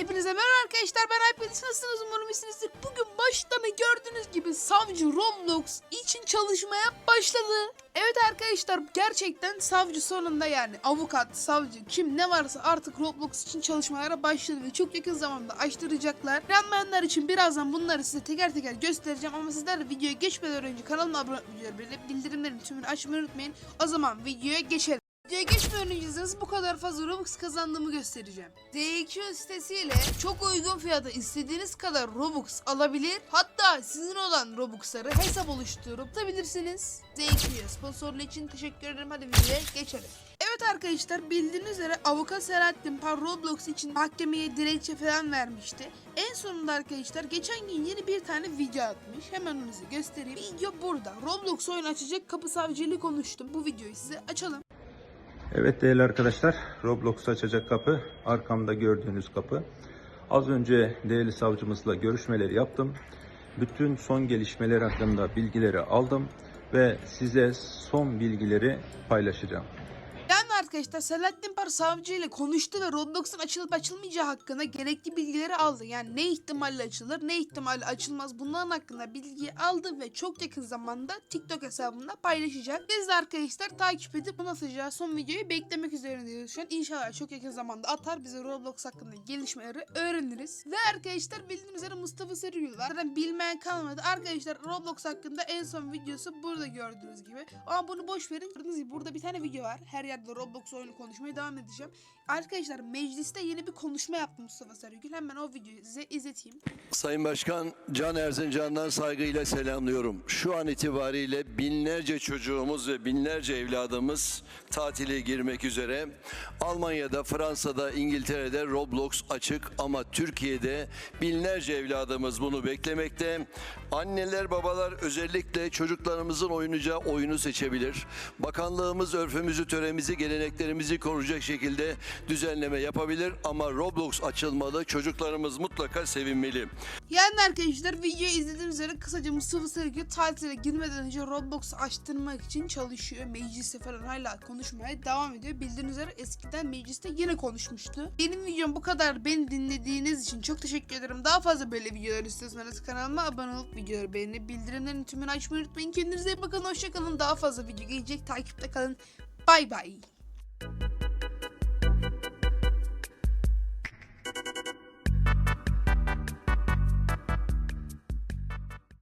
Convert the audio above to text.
Hepinize merhaba arkadaşlar ben Alpedis nasılsınız umarım iyisinizdir. Bugün baştan gördüğünüz gibi savcı Roblox için çalışmaya başladı. Evet arkadaşlar gerçekten savcı sonunda yani avukat, savcı kim ne varsa artık Roblox için çalışmalara başladı ve çok yakın zamanda açtıracaklar. Planlayanlar için birazdan bunları size teker teker göstereceğim ama sizler de videoya geçmeden önce kanalıma abone olmayı bildirimlerin tümünü açmayı unutmayın. O zaman videoya geçelim. Videoya geçmeden önce size bu kadar fazla Robux kazandığımı göstereceğim. DQ sitesiyle çok uygun fiyata istediğiniz kadar Robux alabilir. Hatta sizin olan Robux'ları hesap oluşturup tutabilirsiniz. DQ sponsorluğu için teşekkür ederim. Hadi videoya geçelim. Evet arkadaşlar bildiğiniz üzere avukat Selahattin Par Roblox için mahkemeye dilekçe falan vermişti. En sonunda arkadaşlar geçen gün yeni bir tane video atmış. Hemen onu size göstereyim. Video burada. Roblox oyun açacak kapı savcılığı konuştum. Bu videoyu size açalım. Evet değerli arkadaşlar, Roblox açacak kapı, arkamda gördüğünüz kapı. Az önce değerli savcımızla görüşmeleri yaptım. Bütün son gelişmeler hakkında bilgileri aldım ve size son bilgileri paylaşacağım. Arkadaşlar Selahattin Par savcı ile konuştu ve Roblox'un açılıp açılmayacağı hakkında gerekli bilgileri aldı. Yani ne ihtimalle açılır ne ihtimalle açılmaz bunların hakkında bilgi aldı ve çok yakın zamanda TikTok hesabında paylaşacak. Biz de arkadaşlar takip edip bunu atacağı son videoyu beklemek üzerindeyiz şu an. İnşallah çok yakın zamanda atar bize Roblox hakkında gelişmeleri öğreniriz. Ve arkadaşlar bildiğiniz üzere Mustafa Sarıgül var. Zaten bilmeyen kalmadı. Arkadaşlar Roblox hakkında en son videosu burada gördüğünüz gibi. Ama bunu boş verin. Gördüğünüz gibi burada bir tane video var. Her yerde Roblox oyunu konuşmaya devam edeceğim. Arkadaşlar mecliste yeni bir konuşma yaptı Mustafa Sarıgül. Hemen o videoyu size izleteyim. Sayın Başkan Can Erzincan'dan saygıyla selamlıyorum. Şu an itibariyle binlerce çocuğumuz ve binlerce evladımız tatile girmek üzere. Almanya'da, Fransa'da, İngiltere'de Roblox açık ama Türkiye'de binlerce evladımız bunu beklemekte. Anneler, babalar özellikle çocuklarımızın oynayacağı oyunu seçebilir. Bakanlığımız örfümüzü, töremizi, geleneklerimizi koruyacak şekilde düzenleme yapabilir ama Roblox açılmalı. Çocuklarımız mutlaka sevinmeli. Yani arkadaşlar videoyu izlediğiniz üzere kısaca Mustafa Sarıgül tatile girmeden önce Roblox açtırmak için çalışıyor. Mecliste falan hala konuşmaya devam ediyor. Bildiğiniz üzere eskiden mecliste yine konuşmuştu. Benim videom bu kadar. Beni dinlediğiniz için çok teşekkür ederim. Daha fazla böyle videolar istiyorsanız kanalıma abone olup videoları beğenip bildirimlerin tümünü açmayı unutmayın. Kendinize iyi bakın. Hoşçakalın. Daha fazla video gelecek. Takipte kalın. Bay bay. you